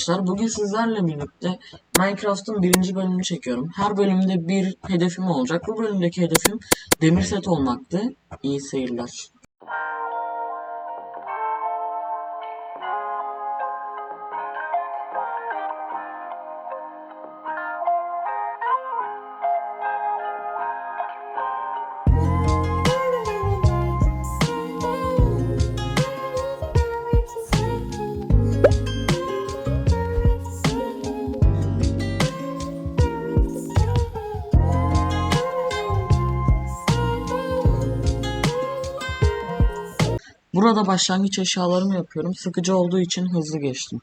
Arkadaşlar bugün sizlerle birlikte Minecraft'ın birinci bölümünü çekiyorum. Her bölümde bir hedefim olacak. Bu bölümdeki hedefim demir set olmaktı. İyi seyirler. Burada başlangıç eşyalarımı yapıyorum. Sıkıcı olduğu için hızlı geçtim.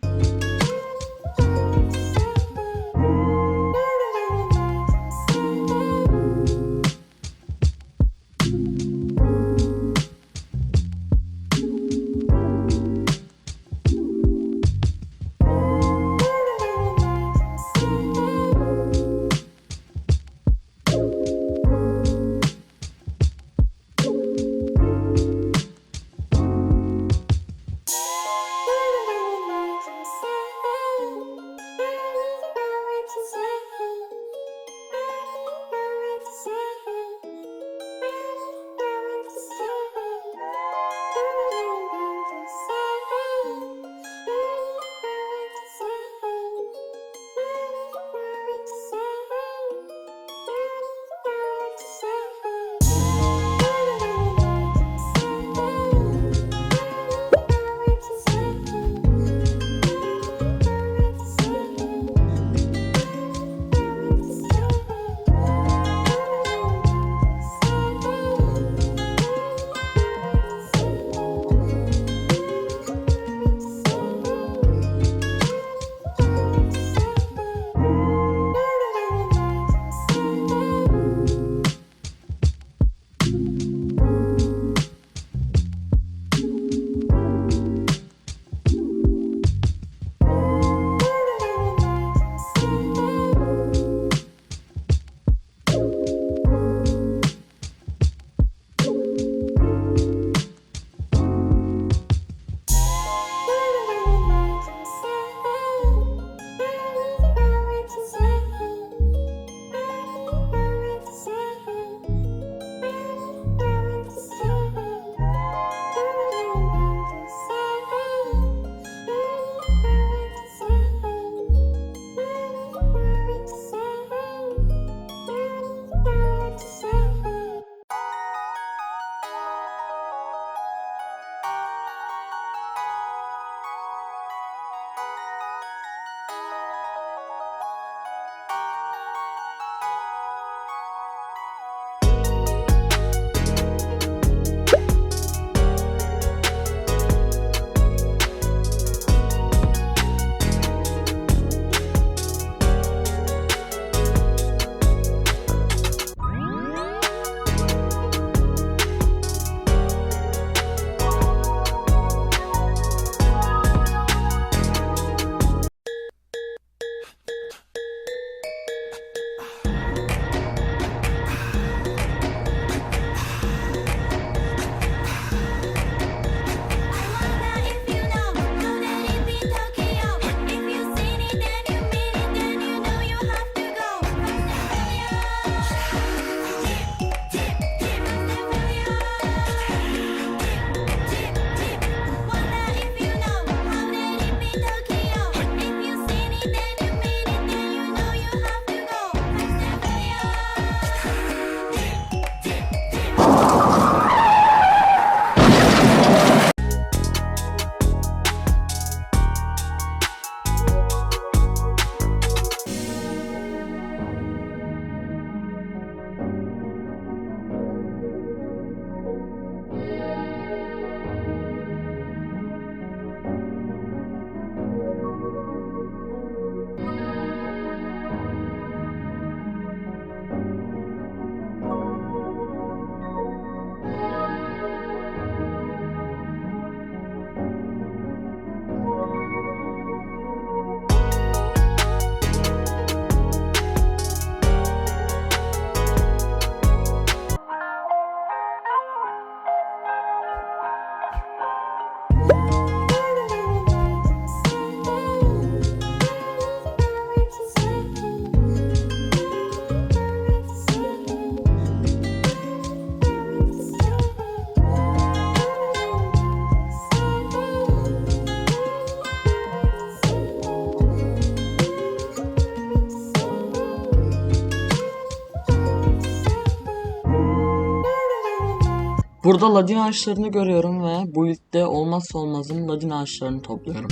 Burada ladin ağaçlarını görüyorum ve bu ilkte olmazsa olmazım ladin ağaçlarını topluyorum.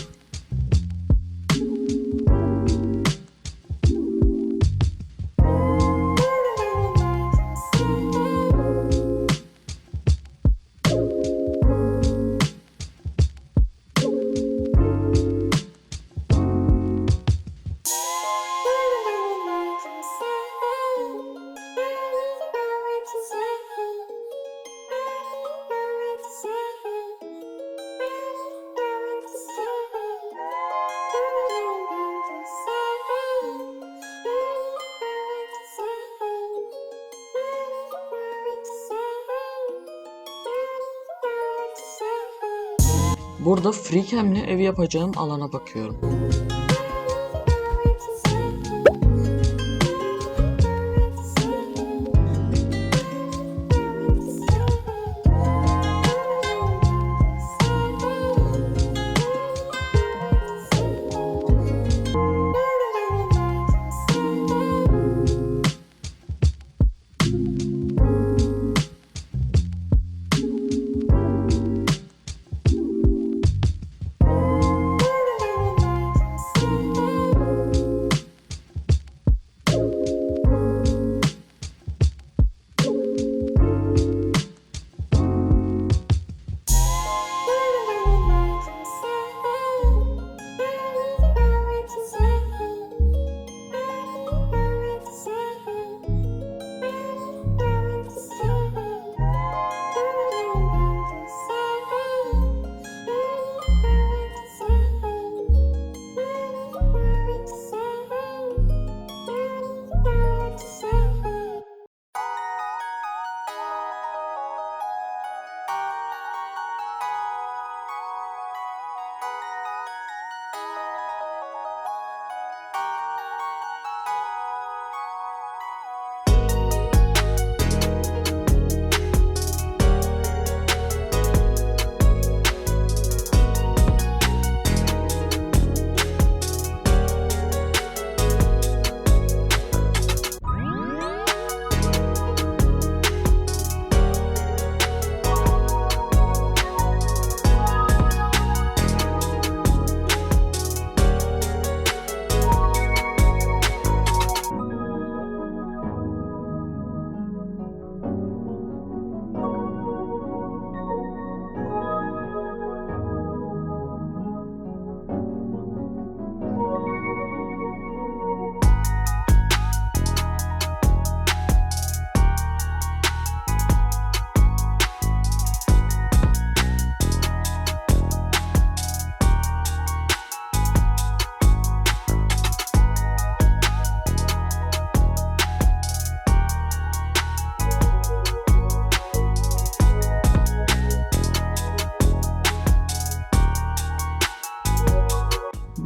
Burada Freecam'le ev yapacağım alana bakıyorum.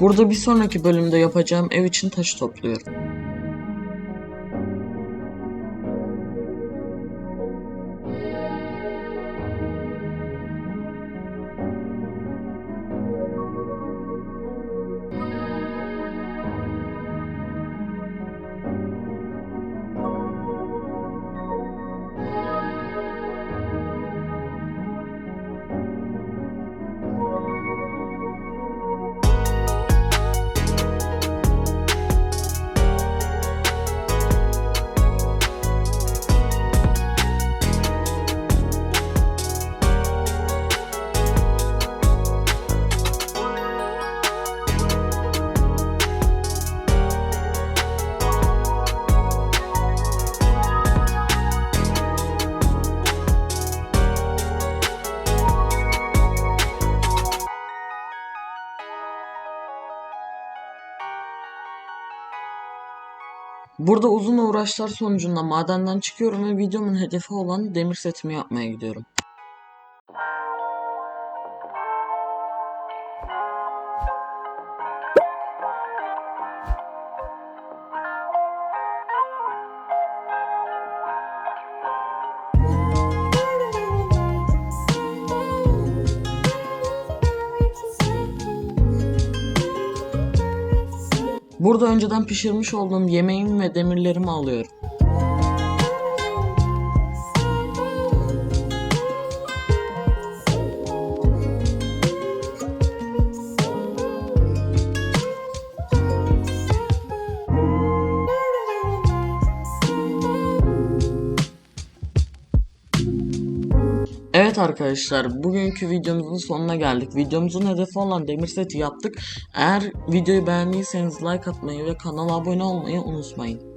Burada bir sonraki bölümde yapacağım ev için taşı topluyorum. Burada uzun uğraşlar sonucunda madenden çıkıyorum ve videomun hedefi olan demir setimi yapmaya gidiyorum. Burada önceden pişirmiş olduğum yemeğimi ve demirlerimi alıyorum. Evet arkadaşlar bugünkü videomuzun sonuna geldik. Videomuzun hedefi olan demir seti yaptık. Eğer videoyu beğendiyseniz like atmayı ve kanala abone olmayı unutmayın.